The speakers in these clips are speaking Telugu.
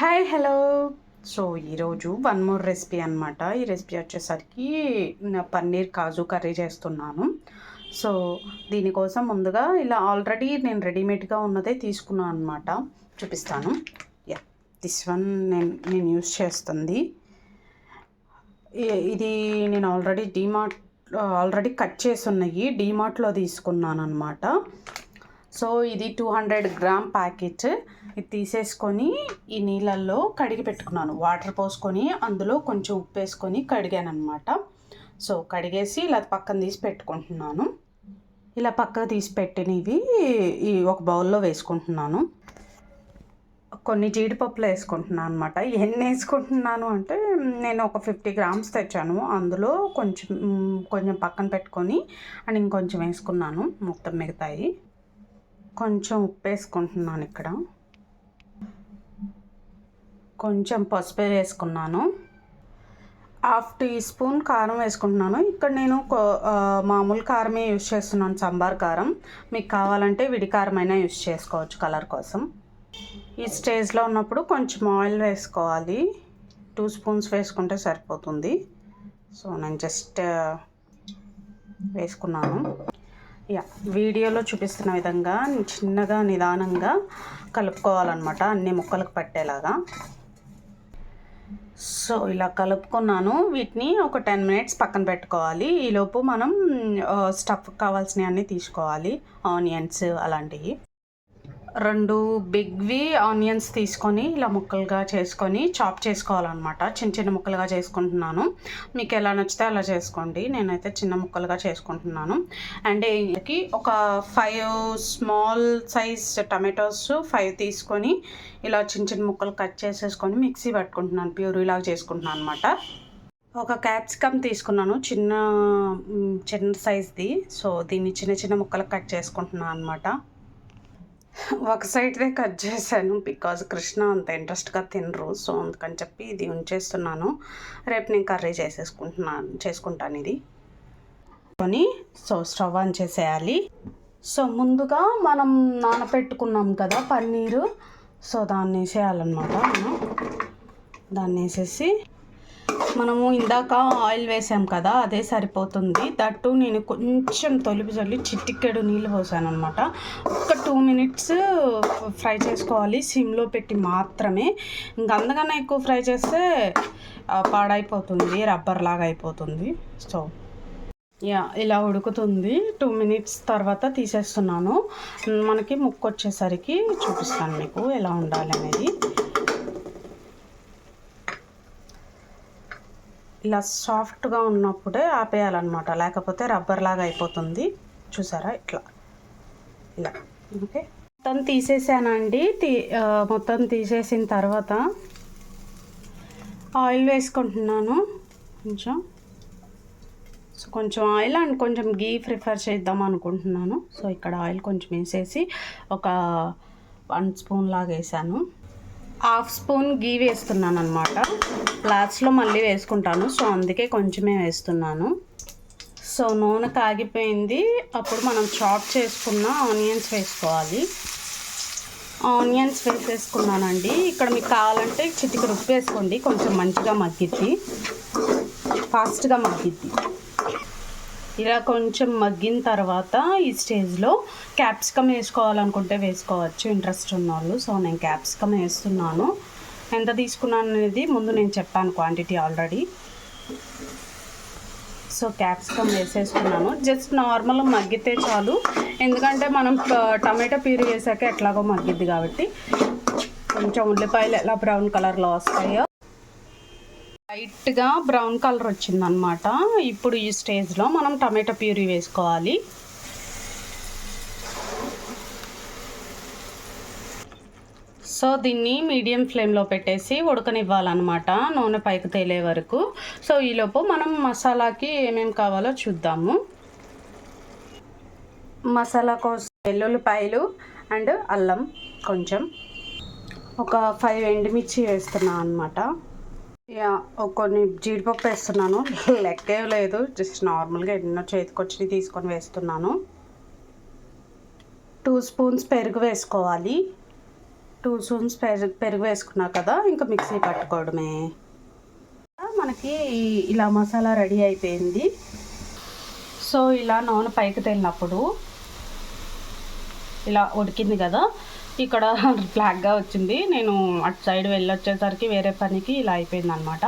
హాయ్ హలో సో ఈరోజు వన్ మోర్ రెసిపీ అనమాట ఈ రెసిపీ వచ్చేసరికి పన్నీర్ కాజు కర్రీ చేస్తున్నాను. సో దీనికోసం ముందుగా ఇలా ఆల్రెడీ నేను రెడీమేడ్గా ఉన్నదే తీసుకున్నాను అనమాట చూపిస్తాను. యా దిస్ వన్ నేను నేను యూస్ చేస్తుంది. ఇది నేను ఆల్రెడీ డీమార్ట్ ఆల్రెడీ కట్ చేసి ఉన్నాయి. డీమార్ట్లో తీసుకున్నాను అనమాట సో ఇది టూ హండ్రెడ్ గ్రామ్ ప్యాకెట్. ఇది తీసేసుకొని ఈ నీళ్ళల్లో కడిగి పెట్టుకున్నాను. వాటర్ పోసుకొని అందులో కొంచెం ఉప్పు వేసుకొని కడిగాను అనమాట సో కడిగేసి ఇలా పక్కన తీసి పెట్టుకుంటున్నాను. ఇలా పక్కకు తీసి పెట్టినవి ఈ ఒక బౌల్లో వేసుకుంటున్నాను. కొన్ని జీడిపప్పులు వేసుకుంటున్నాను అనమాట ఎన్ని వేసుకుంటున్నాను అంటే నేను ఒక ఫిఫ్టీ గ్రామ్స్ తెచ్చాను. అందులో కొంచెం కొంచెం పక్కన పెట్టుకొని అండ్ ఇంకొంచెం వేసుకున్నాను. మొత్తం మిగతాయి. కొంచెం ఉప్పు వేసుకుంటున్నాను ఇక్కడ. కొంచెం పసుపు వేసుకున్నాను. హాఫ్ టీ స్పూన్ కారం వేసుకుంటున్నాను. ఇక్కడ నేను మామూలు కారమే యూస్ చేస్తున్నాను సాంబార్ కారం. మీకు కావాలంటే విడి కారం యూస్ చేసుకోవచ్చు కలర్ కోసం. ఈ స్టేజ్లో ఉన్నప్పుడు కొంచెం ఆయిల్ వేసుకోవాలి. టూ స్పూన్స్ వేసుకుంటే సరిపోతుంది. సో నేను జస్ట్ వేసుకున్నాను. యా వీడియోలో చూపిస్తున్న విధంగా చిన్నగా నిదానంగా కలుపుకోవాలన్నమాట అన్ని ముక్కలకు పట్టేలాగా. సో ఇలా కలుపుకున్నాను. వీటిని ఒక టెన్ మినిట్స్ పక్కన పెట్టుకోవాలి. ఈలోపు మనం స్టఫ్ కావాల్సినవి అన్నీ తీసుకోవాలి. ఆనియన్స్ అలాంటివి. రెండు బిగ్వి ఆనియన్స్ తీసుకొని ఇలా ముక్కలుగా చేసుకొని చాప్ చేసుకోవాలన్నమాట. చిన్న చిన్న ముక్కలుగా చేసుకుంటున్నాను. మీకు ఎలా నచ్చితే అలా చేసుకోండి. నేనైతే చిన్న ముక్కలుగా చేసుకుంటున్నాను. అండ్ ఇంటికి ఒక five small size tomatoes five తీసుకొని ఇలా చిన్న చిన్న ముక్కలు కట్ చేసేసుకొని మిక్సీ పట్టుకుంటున్నాను. ప్యూరీ లాగా చేసుకుంటున్నాను అనమాట ఒక క్యాప్సికమ్ తీసుకున్నాను. చిన్న చిన్న సైజ్ది. సో దీన్ని చిన్న చిన్న ముక్కలు కట్ చేసుకుంటున్నాను అనమాట ఒక సైడ్దే కట్ చేశాను బికాజ్ కృష్ణ అంత ఇంట్రెస్ట్గా తినరు. సో అందుకని చెప్పి ఇది ఉంచేస్తున్నాను. రేపు నేను కర్రీ చేసేసుకుంటున్నాను చేసుకుంటాను ఇది. కొని సో స్టవ్ ఆన్ చేసేయాలి. సో ముందుగా మనం నానబెట్టుకున్నాం కదా పన్నీరు. సో దాన్ని వేసేయాలన్నమాట మనం. దాన్ని వేసేసి మనము ఇందాక ఆయిల్ వేసాం కదా అదే సరిపోతుంది. దట్టు నేను కొంచెం తొలిపి చల్లి చిట్టికెడు నీళ్ళు పోసాను అనమాట ఒక టూ మినిట్స్ ఫ్రై చేసుకోవాలి. సిమ్లో పెట్టి మాత్రమే. ఇంకా అందుకన్నా ఎక్కువ ఫ్రై చేస్తే పాడైపోతుంది రబ్బర్ లాగా అయిపోతుంది. సో యా ఇలా ఉడుకుతుంది. టూ మినిట్స్ తర్వాత తీసేస్తున్నాను. మనకి ముక్కు వచ్చేసరికి చూపిస్తాను మీకు ఎలా ఉండాలి అనేది. ఇలా సాఫ్ట్గా ఉన్నప్పుడే ఆపేయాలన్నమాట. లేకపోతే రబ్బర్ లాగా అయిపోతుంది. చూసారా? ఇట్లా. ఇలా. ఓకే. మొత్తం తీసేసానండి. తీ మొత్తం తీసేసిన తర్వాత ఆయిల్ వేసుకుంటున్నాను. కొంచెం. సో కొంచెం ఆయిల్ అండ్ కొంచెం గీ ప్రిఫర్ చేద్దాం అనుకుంటున్నాను. సో ఇక్కడ ఆయిల్ కొంచెం వేసేసి ఒక వన్ స్పూన్ లాగా వేసాను. హాఫ్ స్పూన్ గీ వేస్తున్నాను అనమాట లాస్ట్లో మళ్ళీ వేసుకుంటాను. సో అందుకే కొంచెమే వేస్తున్నాను. సో నూనె కాగిపోయింది అప్పుడు మనం చాప్ చేసుకున్న ఆనియన్స్ వేసుకోవాలి. ఆనియన్స్ వేసేసుకున్నానండి. ఇక్కడ మీకు కావాలంటే చిటికి రుప్పు వేసుకోండి. కొంచెం మంచిగా మగ్గిద్ది. ఫాస్ట్గా మగ్గిద్ది. ఇలా కొంచెం మగ్గిన తర్వాత ఈ స్టేజ్లో క్యాప్సికమ్ వేసుకోవాలనుకుంటే వేసుకోవచ్చు. ఇంట్రెస్ట్ ఉన్న వాళ్ళు సో నేను క్యాప్సికమ్ వేస్తున్నాను. ఎంత తీసుకున్నాను అనేది ముందు నేను చెప్పాను క్వాంటిటీ ఆల్రెడీ సో క్యాప్సికమ్ వేసేసుకున్నాను. జస్ట్ నార్మల్ మగ్గితే చాలు. ఎందుకంటే మనం టమాటో ప్యూరీ వేసాక ఎట్లాగో మగ్గిద్ది కాబట్టి. కొంచెం ఉల్లిపాయలు ఎలా బ్రౌన్ కలర్లో వస్తాయో లైట్గా బ్రౌన్ కలర్ వచ్చిందనమాట ఇప్పుడు ఈ స్టేజ్లో మనం టమాటో ప్యూరీ వేసుకోవాలి. సో దీన్ని మీడియం ఫ్లేమ్లో పెట్టేసి ఉడకనివ్వాలన్నమాట నూనె పైకి తేలే వరకు. సో ఈలోపు మనం మసాలాకి ఏమేమి కావాలో చూద్దాము. మసాలా కోసం వెల్లుల్లిపాయలు అండ్ అల్లం కొంచెం. ఒక ఫైవ్ ఎండుమిర్చి వేస్తున్నాను అనమాట కొన్ని జీడిపప్పు వేస్తున్నాను. లెక్కే లేదు. జస్ట్ నార్మల్గా ఎన్నో చేతికొచ్చి తీసుకొని వేస్తున్నాను. టూ స్పూన్స్ పెరుగు వేసుకోవాలి. టూ స్పూన్స్ పెరుగు పెరుగు వేసుకున్నా కదా ఇంకా మిక్సీ పట్టుకోవడమే. మనకి ఇలా మసాలా రెడీ అయిపోయింది. సో ఇలా నూనె పైకి తేలినప్పుడు ఇలా ఉడికింది కదా ఇక్కడ బ్లాక్గా వచ్చింది. నేను అటు సైడ్ వెళ్ళొచ్చేసరికి వేరే పనికి ఇలా అయిపోయింది అనమాట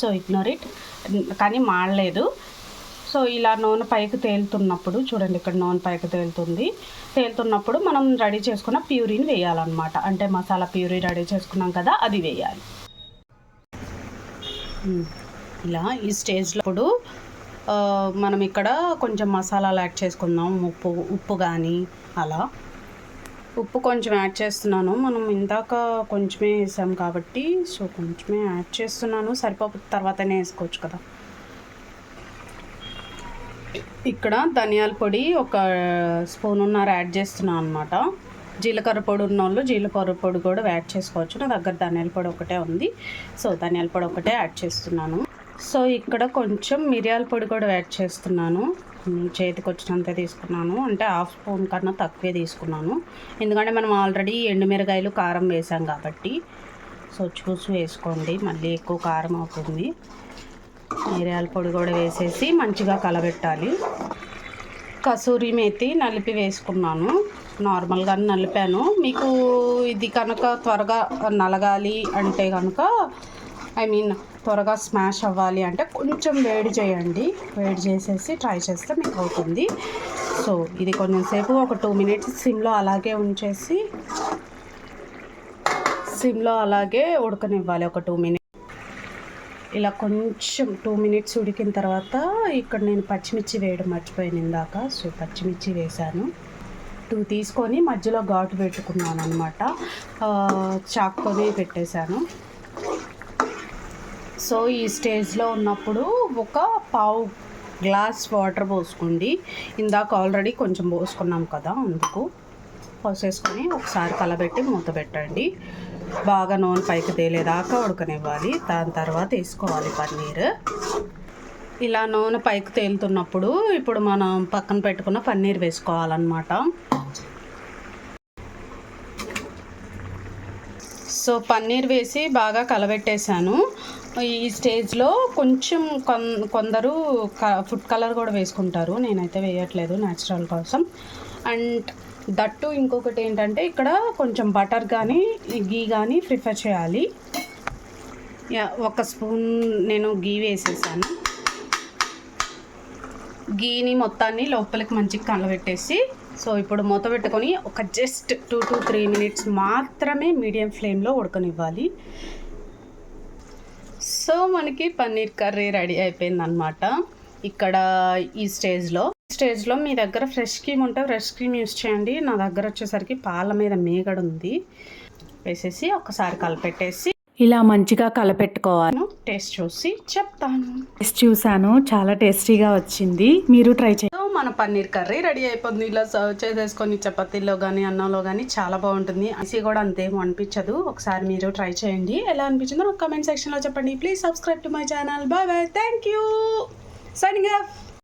సో ఇగ్నోర్ ఇట్ కానీ మాడలేదు. సో ఇలా నూనె పైకి తేలుతున్నప్పుడు చూడండి ఇక్కడ నూనె పైకి తేలుతుంది. తేలుతున్నప్పుడు మనం రెడీ చేసుకున్న ప్యూరీని వేయాలన్నమాట. అంటే మసాలా ప్యూరీ రెడీ చేసుకున్నాం కదా అది వేయాలి. ఇలా ఈ స్టేజ్లో ఇప్పుడు మనం ఇక్కడ కొంచెం మసాలాలు యాడ్ చేసుకుందాం. ఉప్పు ఉప్పు కానీ అలా. ఉప్పు కొంచెం యాడ్ చేస్తున్నాను. మనం ఇందాక కొంచెమే వేసాం కాబట్టి సో కొంచెమే యాడ్ చేస్తున్నాను. సరిపోపు తర్వాతనే వేసుకోవచ్చు కదా. ఇక్కడ ధనియాల పొడి ఒక స్పూన్ ఉన్నర యాడ్ చేస్తున్నాను అనమాట జీలకర్ర పొడి ఉన్న వాళ్ళు జీలకర్ర పొడి కూడా యాడ్ చేసుకోవచ్చు. నా దగ్గర ధనియాల పొడి ఒకటే ఉంది. సో ధనియాల పొడి ఒకటే యాడ్ చేస్తున్నాను. సో ఇక్కడ కొంచెం మిరియాల పొడి కూడా యాడ్ చేస్తున్నాను. చేతికి వచ్చినంత తీసుకున్నాను. అంటే హాఫ్ స్పూన్ కన్నా తక్కువే తీసుకున్నాను. ఎందుకంటే మనం ఆల్రెడీ ఎండుమిరకాయలు కారం వేసాం కాబట్టి. సో చూసి వేసుకోండి. మళ్ళీ ఎక్కువ కారం అవుతుంది. మిరియాల పొడి కూడా వేసేసి మంచిగా కలబెట్టాలి. కసూరి మేతి నలిపి వేసుకున్నాను. నార్మల్గా నలిపాను. మీకు ఇది కనుక త్వరగా నలగాలి అంటే కనుక ఐ మీన్ త్వరగా స్మాష్ అవ్వాలి అంటే కొంచెం వేడి చేయండి. వేడి చేసేసి ట్రై చేస్తే మీకు అవుతుంది. సో ఇది కొంచెం సేపు ఒక టూ మినిట్స్ సిమ్లో అలాగే ఉంచేసి సిమ్లో అలాగే ఉడకనివ్వాలి ఒక టూ మినిట్స్ ఇలా కొంచెం టూ మినిట్స్ ఉడికిన తర్వాత ఇక్కడ నేను పచ్చిమిర్చి వేయడం మర్చిపోయాను ఇందాక. సో పచ్చిమిర్చి వేశాను. టూ తీసుకొని మధ్యలో ఘాటు పెట్టుకున్నాను అనమాట చాక్తోనే పెట్టేశాను. సో ఈ స్టేజ్లో ఉన్నప్పుడు ఒక పావు గ్లాస్ వాటర్ పోసుకోండి. ఇందాక ఆల్రెడీ కొంచెం పోసుకున్నాం కదా అందుకు పోసేసుకొని ఒకసారి కలబెట్టి మూత పెట్టండి. బాగా నూనె పైకి తేలేదాకా ఉడకనివ్వాలి. దాని తర్వాత వేసుకోవాలి పన్నీర్. ఇలా నూనె పైకి తేలుతున్నప్పుడు ఇప్పుడు మనం పక్కన పెట్టుకున్న పన్నీర్ వేసుకోవాలన్నమాట. సో పన్నీర్ వేసి బాగా కలబెట్టేశాను. ఈ స్టేజ్లో కొంచెం కొం కొందరు క ఫుడ్ కలర్ కూడా వేసుకుంటారు. నేనైతే వేయట్లేదు న్యాచురల్ కోసం. అండ్ దట్టు ఇంకొకటి ఏంటంటే ఇక్కడ కొంచెం బటర్ కానీ గీ కానీ ప్రిఫర్ చేయాలి. యా ఒక స్పూన్ నేను గీ వేసేసాను. గీని మొత్తాన్ని లోపలికి మంచిగా కలబెట్టేసి సో ఇప్పుడు మూత పెట్టుకొని ఒక just two to three minutes మాత్రమే మీడియం ఫ్లేమ్లో ఉడకనివ్వాలి. సో మనకి పన్నీర్ కర్రీ రెడీ అయిపోయింది అనమాట ఇక్కడ ఈ స్టేజ్లో స్టేజ్లో మీ దగ్గర ఫ్రెష్ క్రీమ్ ఉంటే ఫ్రెష్ క్రీమ్ యూస్ చేయండి. నా దగ్గర వచ్చేసరికి పాల మీద మేగడ ఉంది. వేసేసి ఒకసారి కలిపెట్టేసి ఇలా మంచిగా కలపెట్టుకోవాలి. టేస్ట్ చూసి చెప్తాను. టేస్ట్ చూసాను చాలా టేస్టీగా వచ్చింది. మీరు ట్రై చేయండి. మన పన్నీర్ కర్రీ రెడీ అయిపోతుంది. ఇలా సర్వ్ చేసేసుకొని చపాతీలో కానీ అన్నంలో కానీ చాలా బాగుంటుంది. అసి కూడా అంతేం అనిపించదు. ఒకసారి మీరు ట్రై చేయండి. ఎలా అనిపించిందో నాకు కామెంట్ సెక్షన్లో చెప్పండి. Please subscribe to my channel. Bye bye. Thank you signing off.